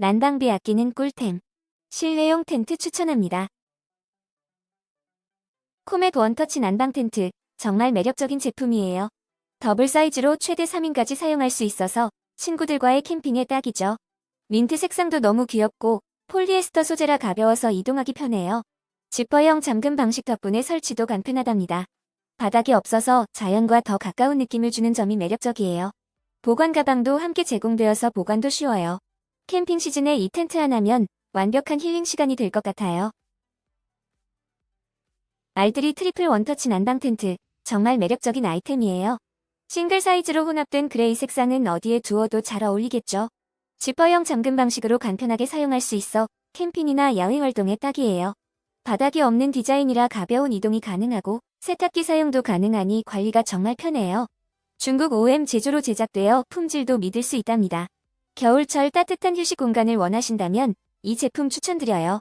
난방비 아끼는 꿀템. 실내용 텐트 추천합니다. 코멧 원터치 난방 텐트. 정말 매력적인 제품이에요. 더블 사이즈로 최대 3인까지 사용할 수 있어서 친구들과의 캠핑에 딱이죠. 민트 색상도 너무 귀엽고 폴리에스터 소재라 가벼워서 이동하기 편해요. 지퍼형 잠금 방식 덕분에 설치도 간편하답니다. 바닥이 없어서 자연과 더 가까운 느낌을 주는 점이 매력적이에요. 보관 가방도 함께 제공되어서 보관도 쉬워요. 캠핑 시즌에 이 텐트 하나면 완벽한 힐링 시간이 될 것 같아요. 알드리 트리플 원터치 난방 텐트. 정말 매력적인 아이템이에요. 싱글 사이즈로 혼합된 그레이 색상은 어디에 두어도 잘 어울리겠죠. 지퍼형 잠금 방식으로 간편하게 사용할 수 있어 캠핑이나 야외 활동에 딱이에요. 바닥이 없는 디자인이라 가벼운 이동이 가능하고 세탁기 사용도 가능하니 관리가 정말 편해요. 중국 OM 제조로 제작되어 품질도 믿을 수 있답니다. 겨울철 따뜻한 휴식 공간을 원하신다면 이 제품 추천드려요.